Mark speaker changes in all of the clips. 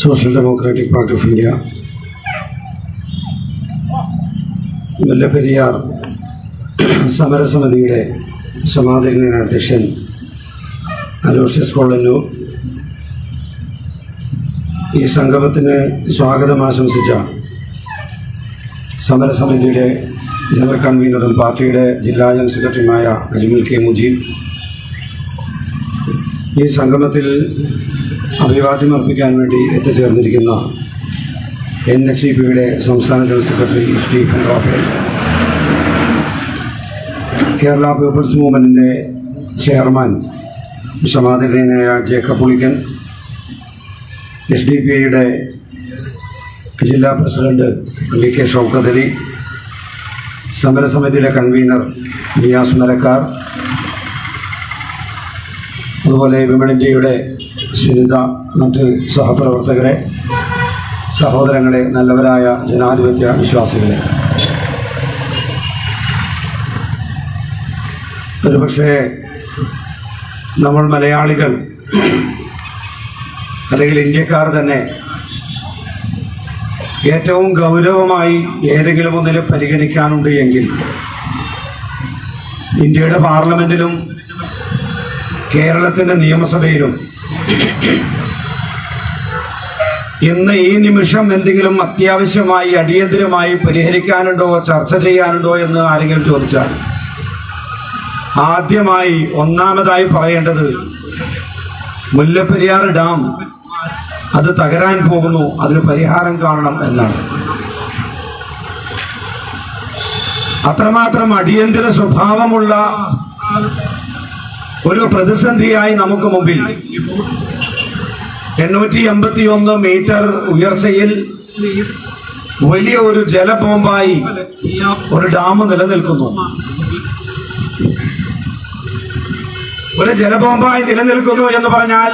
Speaker 1: Social democratic party of India. Mullaperiyar സമരസമിതിയുടെ സമാധാന അധ്യക്ഷൻ Aloysius Kollannur. ഈ സംഗമത്തിന് സ്വാഗതം ആശംസിച്ച സമരസമിതിയുടെ ജനറൽ കൺവീനറും പാർട്ടിയുടെ ജില്ലാ ജനറൽ സെക്രട്ടറിയുമായ അജ്മൽ കെ മുജീബ്. ഈ സംഗമത്തിൽ അഭിവാദ്യം അർപ്പിക്കാൻ വേണ്ടി എത്തിച്ചേർന്നിരിക്കുന്ന എൻ എച്ച് ഇ പിയുടെ സംസ്ഥാന general secretary Stephen Rophel Kerala peoples മൂവ്മെന്റിന്റെ chairman സമാധാനായ Jacob Pulickan S D P ഐയുടെ ജില്ലാ president V K Shoukath Ali സമരസമിതിയുടെ convener Niyas Marakkar അതുപോലെ വിമൺ ഇന്ത്യയുടെ സുനിത മറ്റ് സഹപ്രവർത്തകരെ സഹോദരങ്ങളെ നല്ലവരായ ജനാധിപത്യ വിശ്വാസികളെ. ഒരുപക്ഷെ നമ്മൾ മലയാളികൾ അല്ലെങ്കിൽ ഇന്ത്യക്കാർ തന്നെ ഏറ്റവും ഗൗരവമായി ഏതെങ്കിലും ഒന്നിൽ പരിഗണിക്കാനുണ്ട് എങ്കിൽ ഇന്ത്യയുടെ പാർലമെന്റിലും കേരളത്തിന്റെ നിയമസഭയിലും ഇന്ന് ഈ നിമിഷം എന്തെങ്കിലും അത്യാവശ്യമായി അടിയന്തരമായി പരിഹരിക്കാനുണ്ടോ ചർച്ച ചെയ്യാനുണ്ടോ എന്ന് ആരെങ്കിലും ചോദിച്ചാൽ ആദ്യമായി ഒന്നാമതായി പറയേണ്ടത് മുല്ലപ്പെരിയാർ ഡാം അത് തകരാൻ പോകുന്നു അതിന് പരിഹാരം കാണണം എന്നാണ്. അത്രമാത്രം അടിയന്തര സ്വഭാവമുള്ള ഒരു പ്രതിസന്ധിയായി നമുക്ക് മുമ്പിൽ എണ്ണൂറ്റി എൺപത്തി ഒന്ന് മീറ്റർ ഉയർച്ചയിൽ വലിയ ഒരു ജലബോംബായി ഒരു ഡാം നിലനിൽക്കുന്നു. ഒരു ജലബോംബായി നിലനിൽക്കുന്നു എന്ന് പറഞ്ഞാൽ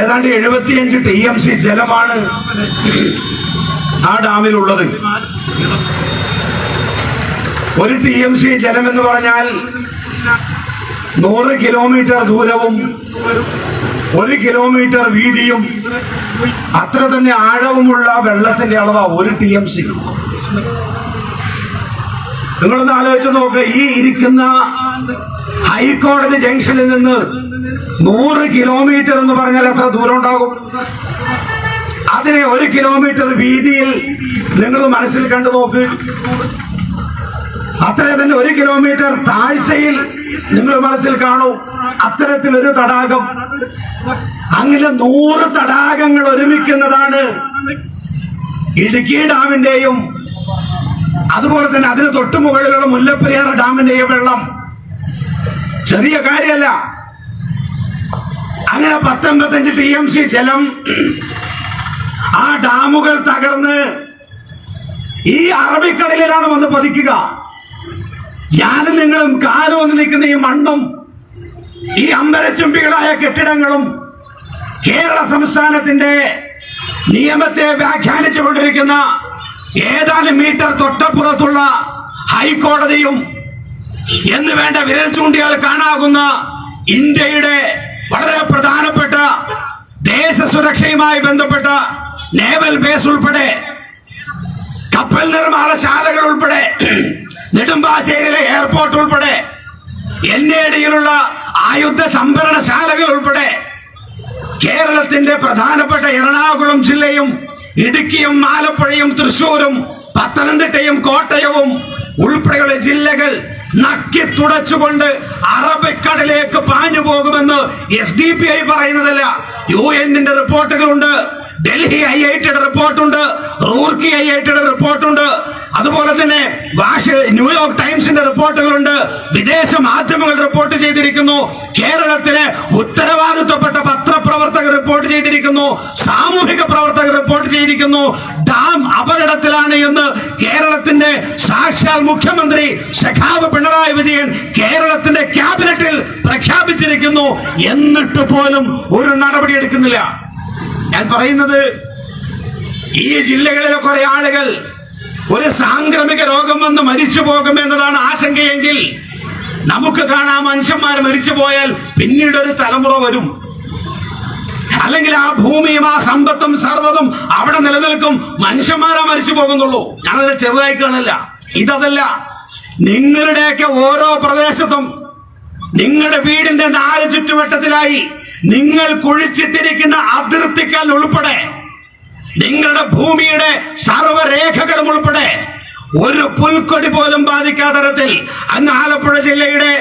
Speaker 1: ഏതാണ്ട് എഴുപത്തിയഞ്ച് ടി എം സി ജലമാണ് ആ ഡാമിലുള്ളത്. ഒരു ടി എം സി ജലം എന്ന് പറഞ്ഞാൽ നൂറ് കിലോമീറ്റർ ദൂരവും ഒരു കിലോമീറ്റർ വീതിയും അത്ര തന്നെ ആഴവുമുള്ള വെള്ളത്തിന്റെ അളവാ ഒരു ടി എം സി. നിങ്ങളൊന്ന് ആലോചിച്ച് നോക്ക് ഈ ഇരിക്കുന്ന ഹൈക്കോടതി ജംഗ്ഷനിൽ നിന്ന് നൂറ് കിലോമീറ്റർ എന്ന് പറഞ്ഞാൽ എത്ര ദൂരം ഉണ്ടാകും അതിനെ ഒരു കിലോമീറ്റർ വീതിയിൽ നിങ്ങൾ മനസ്സിൽ കണ്ടു നോക്ക്. അത്ര തന്നെ ഒരു കിലോമീറ്റർ താഴ്ചയിൽ നിങ്ങൾ മനസ്സിൽ കാണൂ. അത്തരത്തിലൊരു തടാകം. അങ്ങനെ നൂറ് തടാകങ്ങൾ ഒരുമിക്കുന്നതാണ് ഇടുക്കി ഡാമിന്റെയും അതുപോലെ തന്നെ അതിന് തൊട്ടു മുകളിലുള്ള മുല്ലപ്പെരിയാർ ഡാമിന്റെയും വെള്ളം. ചെറിയ കാര്യമല്ല. അങ്ങനെ പത്തൊമ്പത്തഞ്ച് ടി എം സി ജലം ആ ഡാമുകൾ തകർന്ന് ഈ അറബിക്കടലിലാണ് വന്ന് പതിക്കുക. ഞാനും നിങ്ങളും കാലോ നിൽക്കുന്ന ഈ മണ്ണും ഈ അമ്പരച്ചുംബികളായ കെട്ടിടങ്ങളും കേരള സംസ്ഥാനത്തിന്റെ നിയമത്തെ വ്യാഖ്യാനിച്ചു കൊണ്ടിരിക്കുന്ന ഏതാനും മീറ്റർ തൊട്ടപ്പുറത്തുള്ള ഹൈക്കോടതിയും എന്ന് വേണ്ട വിരൽ ചൂണ്ടിയാൽ കാണാകുന്ന ഇന്ത്യയുടെ വളരെ പ്രധാനപ്പെട്ട ദേശ സുരക്ഷയുമായി ബന്ധപ്പെട്ട നേവൽ ബേസ് ഉൾപ്പെടെ കപ്പൽ നിർമ്മാണശാലകൾ ഉൾപ്പെടെ നെടുമ്പാശ്ശേരിയിലെ എയർപോർട്ട് ഉൾപ്പെടെ എൻ എ ഡിയിലുള്ള ആയുധ സംഭരണശാലകൾ ഉൾപ്പെടെ കേരളത്തിന്റെ പ്രധാനപ്പെട്ട എറണാകുളം ജില്ലയും ഇടുക്കിയും ആലപ്പുഴയും തൃശൂരും പത്തനംതിട്ടയും കോട്ടയവും ഉൾപ്പെടെയുള്ള ജില്ലകൾ നക്കി തുടച്ചുകൊണ്ട് അറബിക്കടലേക്ക് പാഞ്ഞു പോകുമെന്ന് എസ് ഡി പി ഐ പറയുന്നതല്ല. യു എന്നിന്റെ റിപ്പോർട്ടുകളുണ്ട്. ഡൽഹി ഐ ഐ ടിയുടെ റിപ്പോർട്ടുണ്ട് റൂർക്കി ഐ ഐ ടിയുടെ റിപ്പോർട്ടുണ്ട് അതുപോലെ തന്നെ വാഷ് ന്യൂയോർക്ക് ടൈംസിന്റെ റിപ്പോർട്ടുകളുണ്ട് വിദേശ മാധ്യമങ്ങൾ റിപ്പോർട്ട് ചെയ്തിരിക്കുന്നു കേരളത്തിലെ ഉത്തരവാദിത്വപ്പെട്ട പത്രപ്രവർത്തകർ റിപ്പോർട്ട് ചെയ്തിരിക്കുന്നു സാമൂഹിക പ്രവർത്തകർ റിപ്പോർട്ട് ചെയ്തിരിക്കുന്നു ഡാം അപകടത്തിലാണ് എന്ന് കേരളത്തിന്റെ സാക്ഷാൽ മുഖ്യമന്ത്രി സഖാവ് പിണറായി വിജയൻ കേരളത്തിന്റെ ക്യാബിനറ്റിൽ പ്രഖ്യാപിച്ചിരിക്കുന്നു. എന്നിട്ട് പോലും ഒരു നടപടി എടുക്കുന്നില്ല. ഞാൻ പറയുന്നത് ഈ ജില്ലകളിലെ കുറെ ആളുകൾ ഒരു സാംക്രമിക രോഗം വന്ന് മരിച്ചു പോകും എന്നതാണ് ആശങ്കയെങ്കിൽ നമുക്ക് കാണാം മനുഷ്യന്മാർ മരിച്ചു പോയാൽ പിന്നീട് ഒരു തലമുറ വരും. അല്ലെങ്കിൽ ആ ഭൂമിയും ആ സമ്പത്തും സർവതും അവിടെ നിലനിൽക്കും മനുഷ്യന്മാരാ മരിച്ചു പോകുന്നുള്ളൂ. ഞാനതിനെ ചെറുതായി കാണില്ല. ഇതല്ല. നിങ്ങളുടെയൊക്കെ ഓരോ പ്രദേശത്തും നിങ്ങളുടെ വീടിന്റെ നാല് ചുറ്റുവട്ടത്തിലായി നിങ്ങൾ കുഴിച്ചിട്ടിരിക്കുന്ന അതിർത്തിക്കൽ ഉൾപ്പെടെ നിങ്ങളുടെ ഭൂമിയുടെ സർവരേഖകളും ഉൾപ്പെടെ ഒരു പുൽക്കൊടി പോലും ബാധിക്കാത്ത തരത്തിൽ അങ്ങ് ആലപ്പുഴ ജില്ലയുടെ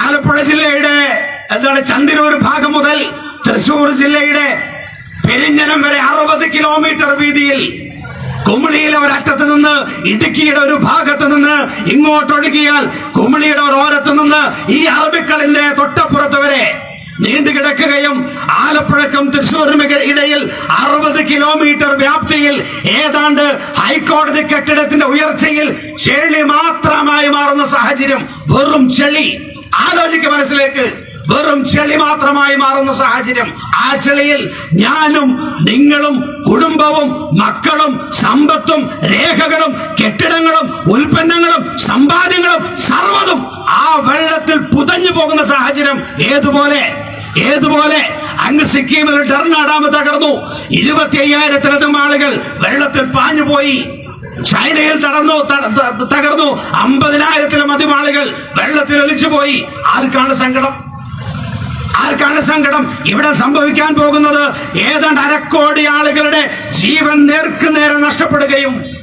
Speaker 1: ആലപ്പുഴ ജില്ലയുടെ എന്താണ് ചന്ദിരൂർ ഭാഗം മുതൽ തൃശൂർ ജില്ലയുടെ പെരിഞ്ഞനം വരെ അറുപത് കിലോമീറ്റർ വീതിയിൽ കുമിളിയിലെ ഒരറ്റത്ത് നിന്ന് ഇടുക്കിയുടെ ഒരു ഭാഗത്ത് നിന്ന് ഇങ്ങോട്ടൊഴുകിയാൽ കുമിളിയുടെ ഒരു ഓരത്ത് നിന്ന് ഈ അറബിക്കളിന്റെ തൊട്ടപ്പുറത്ത് വരെ നീണ്ടു കിടക്കുകയും ആലപ്പുഴക്കും തൃശ്ശൂരും ഇടയിൽ അറുപത് കിലോമീറ്റർ വ്യാപ്തിയിൽ ഏതാണ്ട് ഹൈക്കോടതി കെട്ടിടത്തിന്റെ ഉയർച്ചയിൽ ചെളി മാത്രമായി മാറുന്ന സാഹചര്യം വെറും ചെളി. ആലോചിക്ക മനസ്സിലേക്ക്. വെറും ചെളി മാത്രമായി മാറുന്ന സാഹചര്യം. ആ ചെളിയിൽ ഞാനും നിങ്ങളും കുടുംബവും മക്കളും സമ്പത്തും രേഖകളും കെട്ടിടങ്ങളും ഉൽപ്പന്നങ്ങളും സമ്പാദ്യങ്ങളും സർവതും ആ വെള്ളത്തിൽ പുതഞ്ഞു പോകുന്ന സാഹചര്യം ഏതുപോലെ? ഏതുപോലെ അങ്ങ് സിക്കിമിൽ ഡർണ ഡാം തകർന്നു. ഇരുപത്തി അയ്യായിരത്തിലധികം ആളുകൾ വെള്ളത്തിൽ പാഞ്ഞുപോയി. ചൈനയിൽ തടർന്നു തകർന്നു. അമ്പതിനായിരത്തിലും അധികം ആളുകൾ വെള്ളത്തിൽ ഒലിച്ചു പോയി ആർക്കാണ് സങ്കടം? ആർക്കാണ് സങ്കടം? ഇവിടെ സംഭവിക്കാൻ പോകുന്നത് ഏതാണ്ട് അരക്കോടി ആളുകളുടെ ജീവൻ നേർക്കു നേരെ നഷ്ടപ്പെടുകയും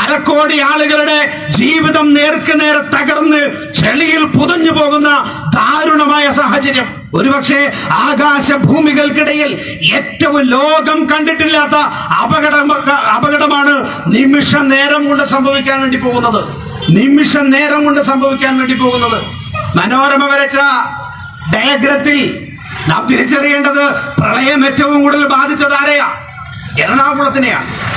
Speaker 1: അരക്കോടി ആളുകളുടെ ജീവിതം നേർക്ക് നേരെ തകർന്ന് ചെളിയിൽ പുതഞ്ഞു പോകുന്ന ദാരുണമായ സാഹചര്യം. ഒരുപക്ഷെ ആകാശ ഭൂമികൾക്കിടയിൽ ഏറ്റവും ലോകം കണ്ടിട്ടില്ലാത്ത അപകട അപകടമാണ് നിമിഷ നേരം കൊണ്ട് സംഭവിക്കാൻ വേണ്ടി പോകുന്നത്. നിമിഷ നേരം കൊണ്ട് സംഭവിക്കാൻ വേണ്ടി പോകുന്നത്. മനോരമ വരച്ച ഡയഗ്രത്തിൽ നാം തിരിച്ചറിയേണ്ടത് പ്രളയം ഏറ്റവും കൂടുതൽ ബാധിച്ചത് ആരെയാ? എറണാകുളത്തിനെയാണ്.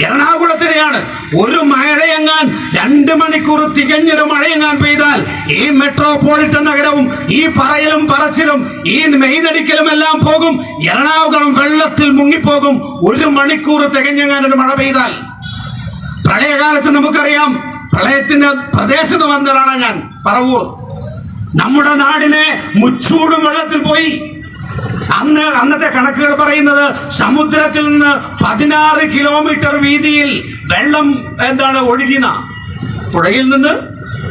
Speaker 1: എറണാകുളത്തിനെയാണ്. ഒരു മഴയെങ്ങാൻ രണ്ട് മണിക്കൂർ തികഞ്ഞൊരു മഴയെങ്ങാൻ പെയ്താൽ ഈ മെട്രോപൊളിറ്റൻ നഗരവും ഈ പറയലും പറച്ചിലും ഈ മെയ്തടിക്കലും എല്ലാം പോകും. എറണാകുളം വെള്ളത്തിൽ മുങ്ങിപ്പോകും. ഒരു മണിക്കൂർ തികഞ്ഞെങ്ങാൻ ഒരു മഴ പെയ്താൽ. പ്രളയകാലത്ത് നമുക്കറിയാം പ്രളയത്തിന്റെ പ്രദേശത്ത് വന്നതാണ് ഞാൻ പറവൂർ. നമ്മുടെ നാടിനെ മുച്ചൂടും വെള്ളത്തിൽ പോയി. അന്ന് അന്നത്തെ കണക്കുകൾ പറയുന്നത് സമുദ്രത്തിൽ നിന്ന് പതിനാറ് കിലോമീറ്റർ വീതിയിൽ വെള്ളം എന്താണ് ഒഴുകിന. പുഴയിൽ നിന്ന്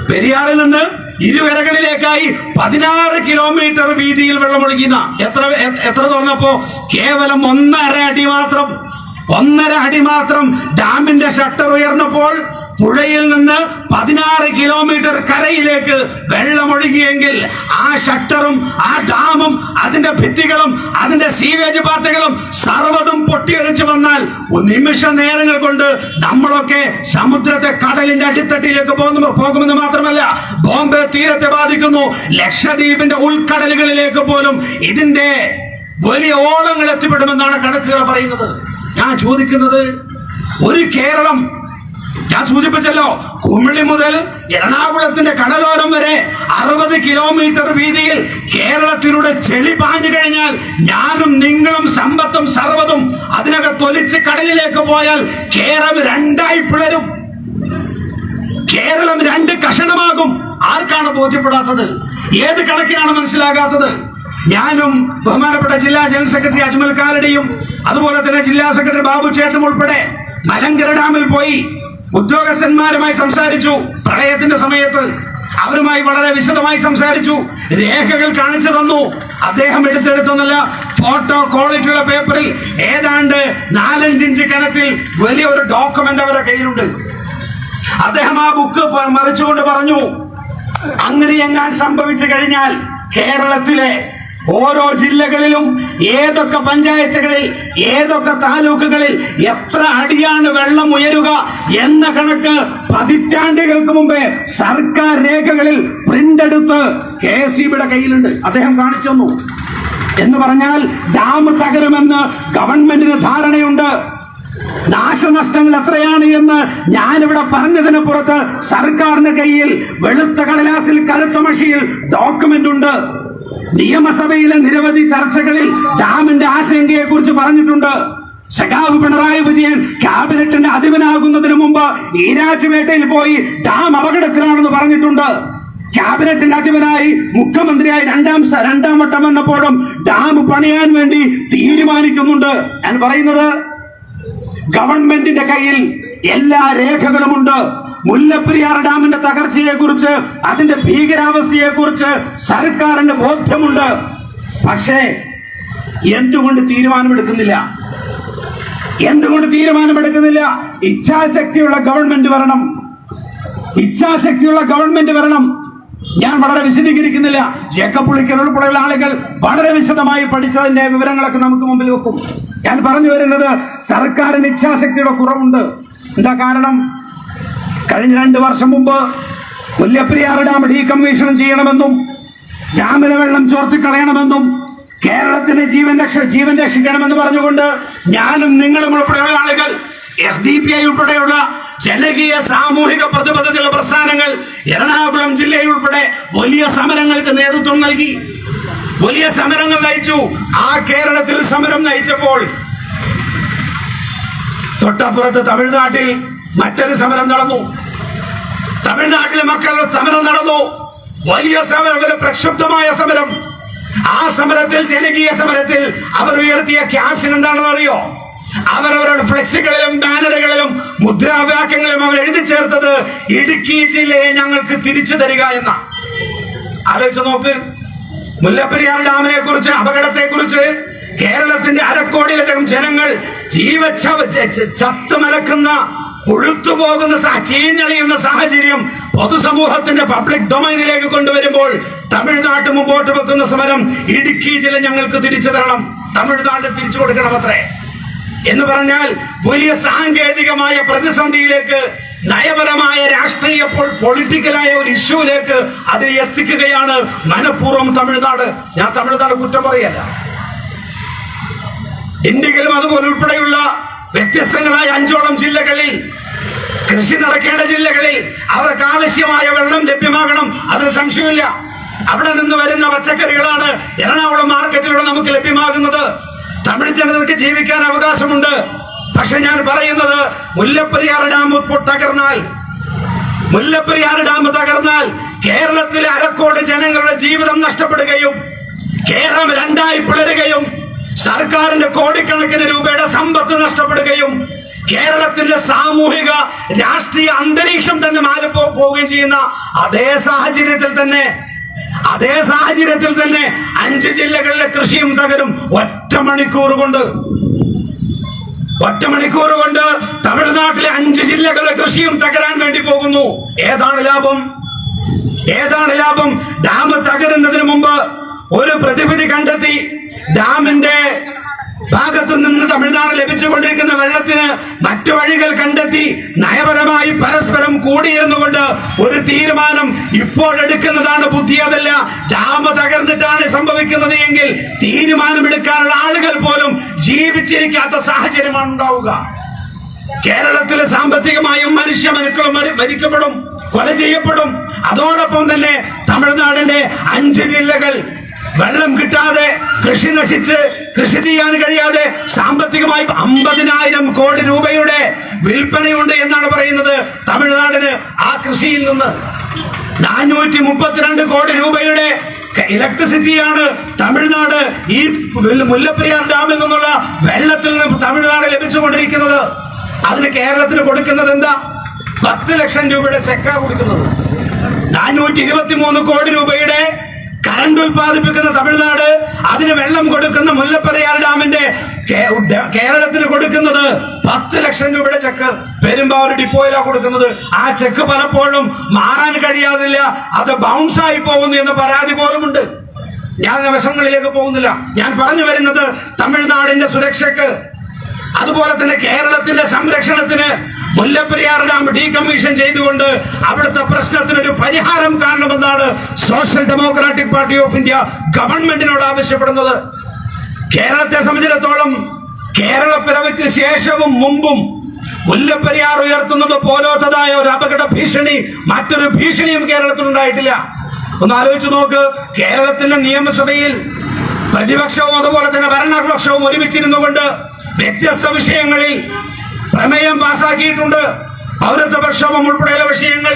Speaker 1: പെരിയാറിൽ നിന്ന് ഇരുകരകളിലേക്കായി പതിനാറ് കിലോമീറ്റർ വീതിയിൽ വെള്ളം ഒഴുകിന. എത്ര എത്ര തുറന്നപ്പോ? കേവലം ഒന്നര അടി മാത്രം. ഒന്നര അടി മാത്രം ഡാമിന്റെ ഷട്ടർ ഉയർന്നപ്പോൾ പുഴയിൽ നിന്ന് പതിനാറ് കിലോമീറ്റർ കരയിലേക്ക് വെള്ളമൊഴുകിയെങ്കിൽ ആ ഷട്ടറും ആ ഡാമും അതിന്റെ ഭിത്തികളും അതിന്റെ സീവേജ് പാത്തകളും സർവതും പൊട്ടിയൊലിച്ചു വന്നാൽ നിമിഷ നേരങ്ങൾ കൊണ്ട് നമ്മളൊക്കെ സമുദ്രത്തെ കടലിന്റെ അടിത്തട്ടിലേക്ക് പോകുന്നു പോകുമെന്ന് മാത്രമല്ല ബോംബെ തീരത്തെ ബാധിക്കുന്നു. ലക്ഷദ്വീപിന്റെ ഉൾക്കടലുകളിലേക്ക് പോലും ഇതിന്റെ വലിയ ഓളങ്ങൾ എത്തിപ്പെടുമെന്നാണ് കണക്കുകൾ പറയുന്നത്. ഞാൻ ചോദിക്കുന്നത് ഒരു കേരളം ഞാൻ സൂചിപ്പിച്ചല്ലോ കുമിളി മുതൽ എറണാകുളത്തിന്റെ കടലോരം വരെ അറുപത് കിലോമീറ്റർ വീതിയിൽ കേരളത്തിലൂടെ ചെളി പാഞ്ഞു കഴിഞ്ഞാൽ ഞാനും നിങ്ങളും സമ്പത്തും സർവതും അതിനകത്തൊലിച്ച് കടലിലേക്ക് പോയാൽ കേരളം രണ്ടായി പിളരും. കേരളം രണ്ട് കഷണമാകും. ആർക്കാണ് ബോധ്യപ്പെടാത്തത്? ഏത് കണക്കിനാണ് മനസ്സിലാകാത്തത്? ഞാനും ബഹുമാനപ്പെട്ട ജില്ലാ ജനറൽ സെക്രട്ടറി അജ്മൽ കാലടിയും അതുപോലെ തന്നെ ജില്ലാ സെക്രട്ടറി ബാബു ചേട്ടനും ഉൾപ്പെടെ മലങ്കര ഡാമിൽ പോയി ഉദ്യോഗസ്ഥന്മാരുമായി സംസാരിച്ചു പ്രളയത്തിന്റെ സമയത്ത്. അവരുമായി വളരെ വിശദമായി സംസാരിച്ചു. രേഖകൾ കാണിച്ചു തന്നു. അദ്ദേഹം എടുത്തെടുത്തെന്നല്ല ഫോട്ടോ ക്വാളിറ്റിയുള്ള പേപ്പറിൽ ഏതാണ്ട് നാലഞ്ചിഞ്ച് കനത്തിൽ വലിയൊരു ഡോക്യുമെന്റ് അവരുടെ കയ്യിലുണ്ട്. അദ്ദേഹം ആ ബുക്ക് മറിച്ചുകൊണ്ട് പറഞ്ഞു അങ്ങനെ എങ്ങാൻ സംഭവിച്ചു കഴിഞ്ഞാൽ കേരളത്തിലെ ഓരോ ജില്ലകളിലും ഏതൊക്കെ പഞ്ചായത്തുകളിൽ ഏതൊക്കെ താലൂക്കുകളിൽ എത്ര അടിയാണ് വെള്ളം ഉയരുക എന്ന കണക്ക് പതിറ്റാണ്ടുകൾക്ക് മുമ്പേ സർക്കാർ രേഖകളിൽ പ്രിന്റ് എടുത്ത് കെ എസ് കയ്യിലുണ്ട്. അദ്ദേഹം കാണിച്ചു തന്നു. എന്ന് പറഞ്ഞാൽ ഡാം തകരുമെന്ന് ഗവൺമെന്റിന് ധാരണയുണ്ട്. നാശനഷ്ടങ്ങൾ എത്രയാണ് എന്ന് ഞാനിവിടെ പറഞ്ഞതിന് പുറത്ത് സർക്കാരിന്റെ കയ്യിൽ വെളുത്ത കടലാസിൽ കറുത്ത മഷിയിൽ ഡോക്യുമെന്റ് ഉണ്ട്. നിയമസഭയിലെ നിരവധി ചർച്ചകളിൽ ഡാമിന്റെ ആശങ്കയെ കുറിച്ച് പറഞ്ഞിട്ടുണ്ട്. ശകാവ് പിണറായി വിജയൻ ക്യാബിനറ്റിന്റെ അധിപനാകുന്നതിന് മുമ്പ് ഈരാറ്റുപേട്ടയിൽ പോയി ഡാം അപകടത്തിലാണെന്ന് പറഞ്ഞിട്ടുണ്ട്. ക്യാബിനറ്റിന്റെ അധിപനായി മുഖ്യമന്ത്രിയായി രണ്ടാം രണ്ടാം വട്ടം വന്നപ്പോഴും ഡാം പണിയാൻ വേണ്ടി തീരുമാനിക്കുന്നുണ്ട്. ഞാൻ പറയുന്നത് ഗവൺമെന്റിന്റെ കയ്യിൽ എല്ലാ രേഖകളുമുണ്ട്. മുല്ലപ്പെരിയാർ ഡാമിന്റെ തകർച്ചയെ കുറിച്ച് അതിന്റെ ഭീകരാവസ്ഥയെ കുറിച്ച് സർക്കാരിന് ബോധ്യമുണ്ട്. പക്ഷേ എന്തുകൊണ്ട് തീരുമാനമെടുക്കുന്നില്ല? എന്തുകൊണ്ട് തീരുമാനമെടുക്കുന്നില്ല? ഇച്ഛാശക്തിയുള്ള ഗവൺമെന്റ് വരണം. ഇച്ഛാശക്തിയുള്ള ഗവൺമെന്റ് വരണം. ഞാൻ വളരെ വിശദീകരിക്കുന്നില്ല. ജേക്കബ് പുളിക്കർ ഉൾപ്പെടെയുള്ള ആളുകൾ വളരെ വിശദമായി പഠിച്ചതിന്റെ വിവരങ്ങളൊക്കെ നമുക്ക് മുമ്പിൽ വെക്കും. ഞാൻ പറഞ്ഞു വരുന്നത് സർക്കാരിന് ഇച്ഛാശക്തിയുടെ കുറവുണ്ട്. എന്താ കാരണം? കഴിഞ്ഞ രണ്ട് വർഷം മുമ്പ് മുല്ലപ്പെരിയാർ ഡാം ഡീകമ്മീഷണം ചെയ്യണമെന്നും ഡാമിലെ വെള്ളം ചോർത്തിക്കളയണമെന്നും കേരളത്തിന്റെ ജീവൻ രക്ഷ ജീവൻ രക്ഷിക്കണമെന്ന് പറഞ്ഞുകൊണ്ട് ഞാനും നിങ്ങളും ഉൾപ്പെടെയുള്ള ആളുകൾ എസ് ഡി പി ഐ ഉൾപ്പെടെയുള്ള ജനകീയ സാമൂഹിക പ്രതിബദ്ധതയുള്ള പ്രസ്ഥാനങ്ങൾ എറണാകുളം ജില്ലയിൽ ഉൾപ്പെടെ വലിയ സമരങ്ങൾക്ക് നേതൃത്വം നൽകി. വലിയ സമരങ്ങൾ നയിച്ചു. ആ കേരളത്തിൽ സമരം നയിച്ചപ്പോൾ തൊട്ടപ്പുറത്ത് തമിഴ്നാട്ടിൽ മറ്റൊരു സമരം നടന്നു. തമിഴ്നാട്ടിലെ മക്കൾ സമരം നടന്നു. വലിയ സമരം വളരെ പ്രക്ഷുബ്ധമായ സമരം. ആ സമരത്തിൽ ജനകീയ സമരത്തിൽ അവർ ഉയർത്തിയ ക്യാപ്ഷൻ എന്താണെന്ന് അറിയോ? അവരവരുടെ ഫ്ലക്സുകളിലും ബാനറുകളിലും മുദ്രാവാക്യങ്ങളിലും അവർ എഴുതി ചേർത്തത് ഇടുക്കി ജില്ലയെ ഞങ്ങൾക്ക് തിരിച്ചു തരിക എന്ന. ആലോചിച്ച് നോക്ക്. മുല്ലപ്പെരിയാർ ഡാമിനെ കുറിച്ച് അപകടത്തെ കുറിച്ച് കേരളത്തിന്റെ അരക്കോടിയിലധികം ജനങ്ങൾ ജീവച്ച ചത്തുമലക്കുന്ന പുഴുത്തുപോകുന്ന പോകുന്ന ചീഞ്ഞളിയുന്ന സാഹചര്യം പൊതുസമൂഹത്തിന്റെ പബ്ലിക് ഡൊമൈനിലേക്ക് കൊണ്ടുവരുമ്പോൾ തമിഴ്നാട്ട് മുമ്പോട്ട് വെക്കുന്ന സമരം ഇടുക്കി ജില്ല ഞങ്ങൾക്ക് തിരിച്ചു തരണം തമിഴ്നാട് തിരിച്ചു കൊടുക്കണം അത്രേ എന്ന് പറഞ്ഞാൽ വലിയ സാങ്കേതികമായ പ്രതിസന്ധിയിലേക്ക് നയപരമായ രാഷ്ട്രീയ പൊളിറ്റിക്കലായ ഒരു ഇഷ്യൂവിലേക്ക് അതിനെ എത്തിക്കുകയാണ് മനഃപൂർവം തമിഴ്നാട്. ഞാൻ തമിഴ്നാട് കുറ്റം പറയല്ല. ഇന്ത്യയിലും അതുപോലെ ഉൾപ്പെടെയുള്ള വ്യത്യസ്തങ്ങളായ അഞ്ചോളം ജില്ലകളിൽ കൃഷി നടക്കേണ്ട ജില്ലകളിൽ അവർക്ക് ആവശ്യമായ വെള്ളം ലഭ്യമാകണം അതിൽ സംശയമില്ല. അവിടെ നിന്ന് വരുന്ന പച്ചക്കറികളാണ് എറണാകുളം മാർക്കറ്റിലൂടെ നമുക്ക് ലഭ്യമാകുന്നത്. തമിഴ് ജനതയ്ക്ക് ജീവിക്കാൻ അവകാശമുണ്ട്. പക്ഷെ ഞാൻ പറയുന്നത് മുല്ലപ്പെരിയാർ ഡാം തകർന്നാൽ മുല്ലപ്പെരിയാർ ഡാം തകർന്നാൽ കേരളത്തിലെ അരക്കോട് ജനങ്ങളുടെ ജീവിതം നഷ്ടപ്പെടുകയും കേരളം രണ്ടായി പിളരുകയും സർക്കാരിന്റെ കോടിക്കണക്കിന് രൂപയുടെ സമ്പത്ത് നഷ്ടപ്പെടുകയും കേരളത്തിന്റെ സാമൂഹിക രാഷ്ട്രീയ അന്തരീക്ഷം തന്നെ മാറിപ്പോ പോവുകയും ചെയ്യുന്ന അതേ സാഹചര്യത്തിൽ തന്നെ അതേ സാഹചര്യത്തിൽ തന്നെ അഞ്ച് ജില്ലകളിലെ കൃഷിയും തകരും ഒറ്റ മണിക്കൂർ കൊണ്ട്. ഒറ്റ മണിക്കൂർ കൊണ്ട് തമിഴ്നാട്ടിലെ അഞ്ച് ജില്ലകളിലെ കൃഷിയും തകരാൻ വേണ്ടി പോകുന്നു. ഏതാണ് ലാഭം? ഏതാണ് ലാഭം? ഡാം തകരുന്നതിന് മുമ്പ് ഒരു പ്രതിവിധി കണ്ടെത്തി. ഡാമിന്റെ ഭാഗത്തു നിന്ന് തമിഴ്നാട് ലഭിച്ചുകൊണ്ടിരിക്കുന്ന വെള്ളത്തിന് മറ്റു വഴികൾ കണ്ടെത്തി നയപരമായി പരസ്പരം കൂടിയിരുന്നുകൊണ്ട് ഒരു തീരുമാനം ഇപ്പോഴെടുക്കുന്നതാണ് ബുദ്ധിയതല്ല ഡാം തകർന്നിട്ടാണ് സംഭവിക്കുന്നത് എങ്കിൽ തീരുമാനമെടുക്കാനുള്ള ആളുകൾ പോലും ജീവിച്ചിരിക്കാത്ത സാഹചര്യമാണ് ഉണ്ടാവുക കേരളത്തിലെ സാമ്പത്തികമായും മനുഷ്യ മനുക്കളും മരി- മരിക്കപ്പെടും കൊല ചെയ്യപ്പെടും. അതോടൊപ്പം തന്നെ തമിഴ്നാടിന്റെ അഞ്ച് ജില്ലകൾ വെള്ളം കിട്ടാതെ കൃഷി നശിച്ച് കൃഷി ചെയ്യാൻ കഴിയാതെ സാമ്പത്തികമായി അമ്പതിനായിരം കോടി രൂപയുടെ വിൽപ്പനയുണ്ട് എന്നാണ് പറയുന്നത് തമിഴ്നാടിന് ആ കൃഷിയിൽ നിന്ന്. നാനൂറ്റി മുപ്പത്തിരണ്ട് കോടി രൂപയുടെ ഇലക്ട്രിസിറ്റിയാണ് തമിഴ്നാട് ഈ മുല്ല- മുല്ലപ്പെരിയാർ ഡാമിൽ നിന്നുള്ള വെള്ളത്തിൽ നിന്ന് തമിഴ്നാട് ലഭിച്ചുകൊണ്ടിരിക്കുന്നത്. അതിന് കേരളത്തിന് കൊടുക്കുന്നത് എന്താ? പത്ത് ലക്ഷം രൂപയുടെ ചെക്കാ കൊടുക്കുന്നത്. നാനൂറ്റി ഇരുപത്തി മൂന്ന് കോടി രൂപയുടെ കറണ്ട് ഉൽപ്പാദിപ്പിക്കുന്ന തമിഴ്നാട് അതിന് വെള്ളം കൊടുക്കുന്ന മുല്ലപ്പെരിയാർ ഡാമിന്റെ കേരളത്തിന് കൊടുക്കുന്നത് പത്ത് ലക്ഷം രൂപയുടെ ചെക്ക്. പെരുമ്പാവൂർ ഡിപ്പോയിലാണ് കൊടുക്കുന്നത്. ആ ചെക്ക് പലപ്പോഴും മാറാൻ കഴിയാതില്ല. അത് ബൗൺസ് ആയി പോകുന്നു എന്ന പരാതി പോലുമുണ്ട്. ഞാൻ വശങ്ങളിലേക്ക് പോകുന്നില്ല. ഞാൻ പറഞ്ഞു വരുന്നത് തമിഴ്നാടിന്റെ സുരക്ഷക്ക് അതുപോലെ തന്നെ കേരളത്തിന്റെ സംരക്ഷണത്തിന് മുല്ലപ്പെരിയാർ ഡാം ഡീകമ്മീഷൻ ചെയ്തുകൊണ്ട് അവിടുത്തെ പ്രശ്നത്തിന് ഒരു പരിഹാരം കാണണമെന്നാണ് social democratic party of India ഗവൺമെന്റിനോട് ആവശ്യപ്പെടുന്നത്. കേരളത്തെ സംബന്ധിച്ചിടത്തോളം കേരള പിറവിക്ക് ശേഷവും മുമ്പും മുല്ലപ്പെരിയാർ ഉയർത്തുന്നത് പോലോത്തതായ ഒരു അപകട ഭീഷണി മറ്റൊരു ഭീഷണിയും കേരളത്തിൽ ഉണ്ടായിട്ടില്ല. ഒന്ന് ആലോചിച്ച് നോക്ക് കേരളത്തിന്റെ നിയമസഭയിൽ പ്രതിപക്ഷവും അതുപോലെ തന്നെ ഭരണപക്ഷവും ഒരുമിച്ചിരുന്നു കൊണ്ട് വ്യത്യസ്ത വിഷയങ്ങളിൽ പ്രമേയം പാസാക്കിയിട്ടുണ്ട്. പൗരത്വ പ്രക്ഷോഭം ഉൾപ്പെടെയുള്ള വിഷയങ്ങൾ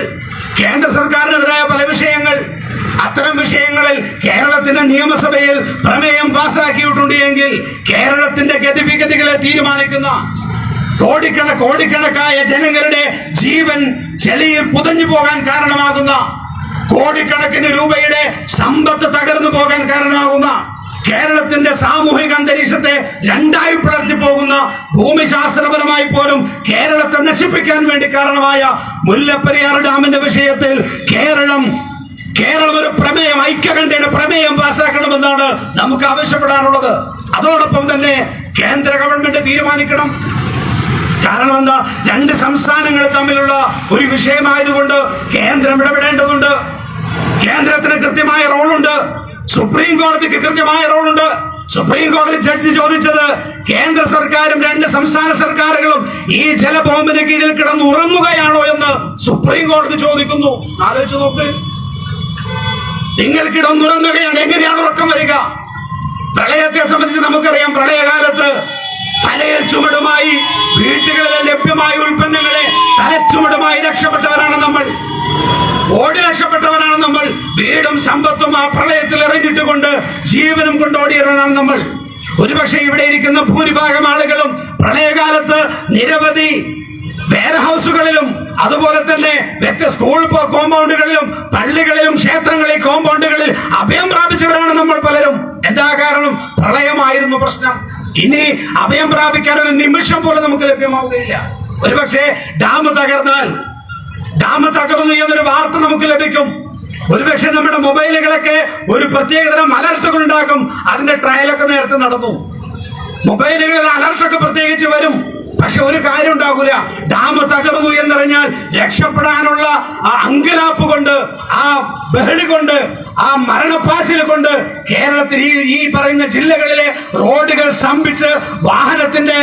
Speaker 1: കേന്ദ്ര സർക്കാരിനെതിരായ പല വിഷയങ്ങൾ അത്തരം വിഷയങ്ങളിൽ കേരളത്തിന്റെ നിയമസഭയിൽ പ്രമേയം പാസാക്കിയിട്ടുണ്ട് എങ്കിൽ കേരളത്തിന്റെ ഗതിവിഗതികളെ തീരുമാനിക്കുന്ന കോടിക്കണ കോടിക്കണക്കായ ജനങ്ങളുടെ ജീവൻ ചെളിയിൽ പുതഞ്ഞു പോകാൻ കാരണമാകുന്ന കോടിക്കണക്കിന് രൂപയുടെ സമ്പത്ത് തകർന്നു പോകാൻ കാരണമാകുന്ന കേരളത്തിന്റെ സാമൂഹിക അന്തരീക്ഷത്തെ രണ്ടായി പിളർത്തി പോകുന്ന ഭൂമിശാസ്ത്രപരമായി പോലും കേരളത്തെ നശിപ്പിക്കാൻ വേണ്ടി കാരണമായ മുല്ലപ്പെരിയാർ ഡാമിന്റെ വിഷയത്തിൽ കേരളം കേരളം ഒരു പ്രമേയം ഐക്യകണ്ഠേന പ്രമേയം പാസ്സാക്കണമെന്നാണ് നമുക്ക് ആവശ്യപ്പെടാനുള്ളത് അതോടൊപ്പം തന്നെ കേന്ദ്ര ഗവൺമെന്റ് തീരുമാനിക്കണം. കാരണം എന്താ? രണ്ട് സംസ്ഥാനങ്ങൾ തമ്മിലുള്ള ഒരു വിഷയമായതുകൊണ്ട് കേന്ദ്രം ഇടപെടേണ്ടതുണ്ട്. കേന്ദ്രത്തിന് കൃത്യമായ റോളുണ്ട്. സുപ്രീം കോടതിക്ക് കൃത്യമായ റോളുണ്ട്. സുപ്രീം കോടതി ജഡ്ജി ചോദിച്ചത് കേന്ദ്ര സർക്കാരും രണ്ട് സംസ്ഥാന സർക്കാരുകളും ഈ ജലബോംബിന് കീഴിൽ കിടന്ന് ഉറങ്ങുകയാണോ എന്ന് സുപ്രീം കോടതി ചോദിക്കുന്നു. ആലോചിച്ച് നോക്ക്. നിങ്ങൾ കിടന്നുറങ്ങുകയാണ്. എങ്ങനെയാണ് ഉറക്കം വരിക? പ്രളയത്തെ സംബന്ധിച്ച് നമുക്കറിയാം പ്രളയകാലത്ത് തലയിൽ ചുമടുമായി വീട്ടുകളിലെ ലഭ്യമായ ഉൽപ്പന്നങ്ങളെ തലച്ചുമടുമായി രക്ഷപ്പെട്ടവരാണ് നമ്മൾ. ഓടി രക്ഷപ്പെട്ടവരാണ് നമ്മൾ. വീടും സമ്പത്തും ആ പ്രളയത്തിൽ എറിഞ്ഞിട്ടുകൊണ്ട് ജീവനും കൊണ്ട് ഓടിയവരാണ് നമ്മൾ. ഒരുപക്ഷെ ഇവിടെ ഇരിക്കുന്ന ഭൂരിഭാഗം ആളുകളും പ്രളയകാലത്ത് നിരവധി വെയർഹൗസുകളിലും അതുപോലെ തന്നെ വ്യക്തി സ്കൂൾ കോമ്പൗണ്ടുകളിലും പള്ളികളിലും ക്ഷേത്രങ്ങളിൽ കോമ്പൗണ്ടുകളിൽ അഭയം പ്രാപിച്ചവരാണ് നമ്മൾ പലരും. എന്താ കാരണം? പ്രളയമായിരുന്നു പ്രശ്നം. ഇനി അഭയം പ്രാപിക്കാൻ ഒരു നിമിഷം പോലും നമുക്ക് ലഭ്യമാവുകയില്ല. ഒരുപക്ഷെ ഡാം തകർന്നാൽ ഡാം തകർന്നു എന്നൊരു വാർത്ത നമുക്ക് ലഭിക്കും. ഒരുപക്ഷെ നമ്മുടെ മൊബൈലുകളൊക്കെ ഒരു പ്രത്യേകതരം അലർട്ടുകൾ ഉണ്ടാക്കും അതിന്റെ ട്രയലൊക്കെ നേരത്തെ നടന്നു. മൊബൈലുകളിൽ അലർട്ടൊക്കെ പ്രത്യേകിച്ച് വരും. പക്ഷെ ഒരു കാര്യം ഉണ്ടാകൂല. ഡാം തകർന്നു എന്നറിഞ്ഞാൽ രക്ഷപ്പെടാനുള്ള ആ അങ്കലാപ്പ് കൊണ്ട് ആ ബഹളി കൊണ്ട് ആ മരണപ്പാച്ചിൽ കൊണ്ട് കേരളത്തിൽ ഈ ഈ പറയുന്ന ജില്ലകളിലെ റോഡുകൾ സ്തംഭിച്ച് വാഹനത്തിന്റെ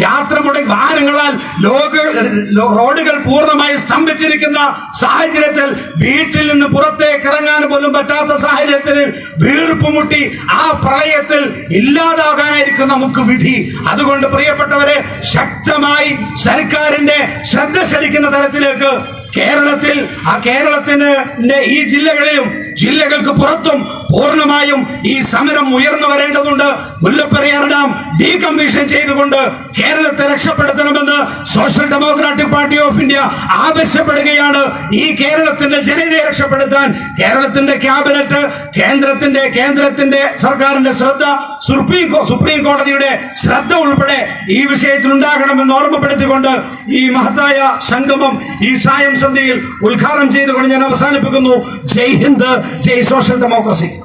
Speaker 1: യാത്ര മുടങ്ങി വാഹനങ്ങളാൽ ലോക റോഡുകൾ പൂർണമായി സ്തംഭിച്ചിരിക്കുന്ന സാഹചര്യത്തിൽ വീട്ടിൽ നിന്ന് പുറത്തേക്ക് ഇറങ്ങാൻ പോലും പറ്റാത്ത സാഹചര്യത്തിൽ വീർപ്പ് മുട്ടി ആ പ്രളയത്തിൽ ഇല്ലാതാകാനായിരിക്കും നമുക്ക് വിധി. അതുകൊണ്ട് പ്രിയപ്പെട്ടവരെ ശക്തമായി സർക്കാരിന്റെ ശ്രദ്ധ ക്ഷണിക്കുന്ന തരത്തിലേക്ക് കേരളത്തിൽ ആ കേരളത്തിന് ഈ ജില്ലകളിലും ജില്ലകൾക്ക് പുറത്തും പൂർണമായും ഈ സമരം ഉയർന്നു വരേണ്ടതുണ്ട്. മുല്ലപ്പെരിയാർ ഡാം ഡീകമ്മീഷൻ ചെയ്തുകൊണ്ട് കേരളത്തെ രക്ഷപ്പെടുത്തണമെന്ന് social democratic party of India ആവശ്യപ്പെടുകയാണ്. ഈ കേരളത്തിന്റെ ജനതയെ രക്ഷപ്പെടുത്താൻ കേരളത്തിന്റെ ക്യാബിനറ്റ് കേന്ദ്രത്തിന്റെ കേന്ദ്രത്തിന്റെ സർക്കാരിന്റെ ശ്രദ്ധ സുപ്രീം സുപ്രീം കോടതിയുടെ ശ്രദ്ധ ഉൾപ്പെടെ ഈ വിഷയത്തിൽ ഉണ്ടാകണമെന്ന് ഓർമ്മപ്പെടുത്തിക്കൊണ്ട് ഈ മഹത്തായ സംഗമം ഈ സായം സന്ധ്യയിൽ ഉദ്ഘാടനം ചെയ്തുകൊണ്ട് ഞാൻ അവസാനിപ്പിക്കുന്നു. ജയ് ഹിന്ദ് ജയ് സോഷ്യൽ ഡെമോക്രസി.